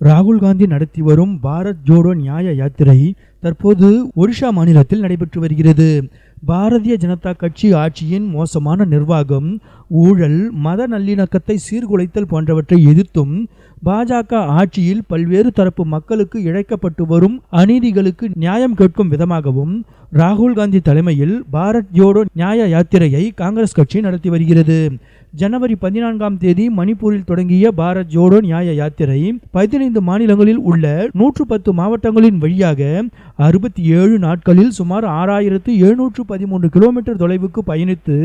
ராகுல் காந்தி நடத்தி வரும் பாரத் ஜோடோ நியாய யாத்திரை தற்போது ஒடிஷா மாநிலத்தில் நடைபெற்று வருகிறது. பாரதிய ஜனதா கட்சி ஆட்சியின் மோசமான நிர்வாகம் ஊழல் மத நல்லிணக்கத்தை சீர்குலைத்தல் போன்றவற்றை எதிர்த்தும் பாஜக ஆட்சியில் பல்வேறு தரப்பு மக்களுக்கு இழைக்கப்பட்டு வரும் அநீதிகளுக்கு நியாயம் கேட்கும் விதமாகவும் ராகுல் காந்தி தலைமையில் பாரத் ஜோடோ நியாய யாத்திரையை காங்கிரஸ் கட்சி நடத்தி வருகிறது. ஜனவரி பதினான்காம் தேதி மணிப்பூரில் தொடங்கிய பாரத் ஜோடோ நியாய யாத்திரை பதினைந்து மாநிலங்களில் உள்ள நூற்று பத்து மாவட்டங்களின் வழியாக அறுபத்தி ஏழு நாட்களில் சுமார் ஆறாயிரத்து எழுநூற்று பதிமூன்று கிலோமீட்டர் தொலைவுக்கு பயணித்து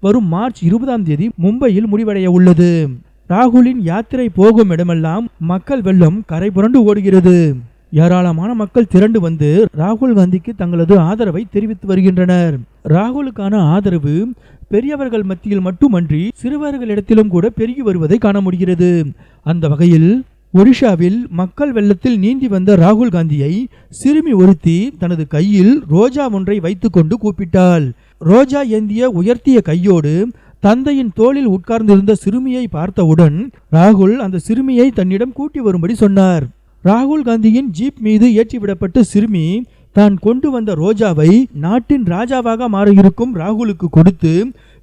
வரும் மார்ச் இருபதாம் தேதி மும்பையில் முடிவடைய உள்ளது. ராகுலின் யாத்திரை போகும் இடமெல்லாம் மக்கள் வெள்ளம் கரை புரண்டு ஓடுகிறது. ஏராளமான மக்கள் திரண்டு வந்து ராகுல் காந்திக்கு தங்களது ஆதரவை தெரிவித்து வருகின்றனர். ராகுலுக்கான ஆதரவு பெரியவர்கள் மத்தியில் மட்டுமன்றி சிறுவர்களிடத்திலும் கூட பெருகி வருவதை காண முடிகிறது. அந்த வகையில் ஒடிஷாவில் மக்கள் வெள்ளத்தில் நீந்தி வந்த ராகுல் காந்தியை சிறுமி ஒருத்தி தனது கையில் ரோஜா ஒன்றை வைத்துக்கொண்டு கூப்பிட்டாள். ரோஜா ஏந்திய உயர்த்திய கையோடு தந்தையின் தோளில் உட்கார்ந்திருந்த சிறுமியை பார்த்தவுடன் ராகுல் அந்த சிறுமியை தன்னிடம் கூட்டி வரும்படி சொன்னார். ராகுல் காந்தியின் ஜீப் மீது ஏற்றிவிடப்பட்ட சிறுமி தான் கொண்டு வந்த ரோஜாவை நாட்டின் ராஜாவாக மாறியிருக்கும் ராகுலுக்கு கொடுத்து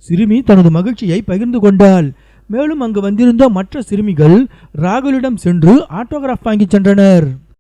சிறுமி தனது மகிழ்ச்சியை பகிர்ந்து கொண்டாள். மேலும் அங்கு வந்திருந்த மற்ற சிறுமிகள் ராகுலிடம் சென்று ஆட்டோகிராஃப் வாங்கிச் சென்றனர்.